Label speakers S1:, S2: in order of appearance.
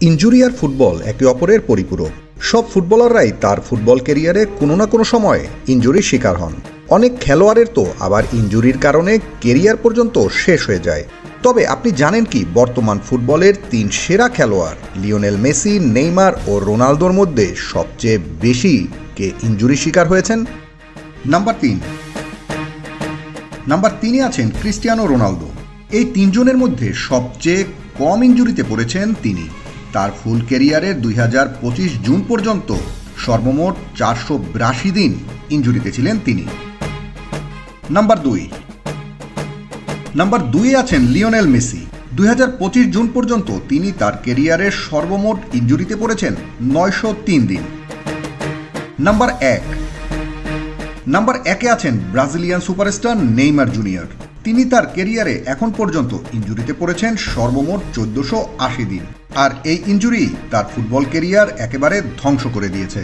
S1: Injury আর football একে অপরের পরিপূরক। সব ফুটবলাররাই তার ফুটবল ক্যারিয়ারে কোনো না কোনো সময় ইনজুরির শিকার হন। অনেক খেলোয়াড়ের তো আবার ইনজুরির কারণে কেরিয়ার পর্যন্ত শেষ হয়ে যায়। তবে আপনি জানেন কি, বর্তমান ফুটবলের তিন সেরা খেলোয়াড় লিওনেল মেসি, নেইমার ও রোনালদোর মধ্যে সবচেয়ে বেশি কে ইনজুরি শিকার হয়েছেন? নাম্বার তিন। নাম্বার তিনে আছেন ক্রিস্টিয়ানো রোনালদো। এই তিনজনের মধ্যে সবচেয়ে কম ইঞ্জুরিতে পড়েছেন তিনি। তার ফুল ক্যারিয়ারের দুই জুন পর্যন্ত সর্বমোট চারশো বিরাশি দিন ইঞ্জুরিতে ছিলেন তিনি। নাম্বার দুই। নাম্বার দুই আছেন লিওনেল মেসি। দুই হাজার পঁচিশ জুন পর্যন্ত তিনি তার ক্যারিয়ারের সর্বমোট ইঞ্জুরিতে পড়েছেন নয়শো তিন দিন। নাম্বার এক। নাম্বার একে আছেন ব্রাজিলিয়ান সুপারস্টার নেইমার জুনিয়র। তিনি তার কেরিয়ারে এখন পর্যন্ত ইঞ্জুরিতে পড়েছেন সর্বমোট চোদ্দশো আশি দিন। আর এই ইঞ্জুরি তার ফুটবল কেরিয়ার একেবারে ধ্বংস করে দিয়েছে।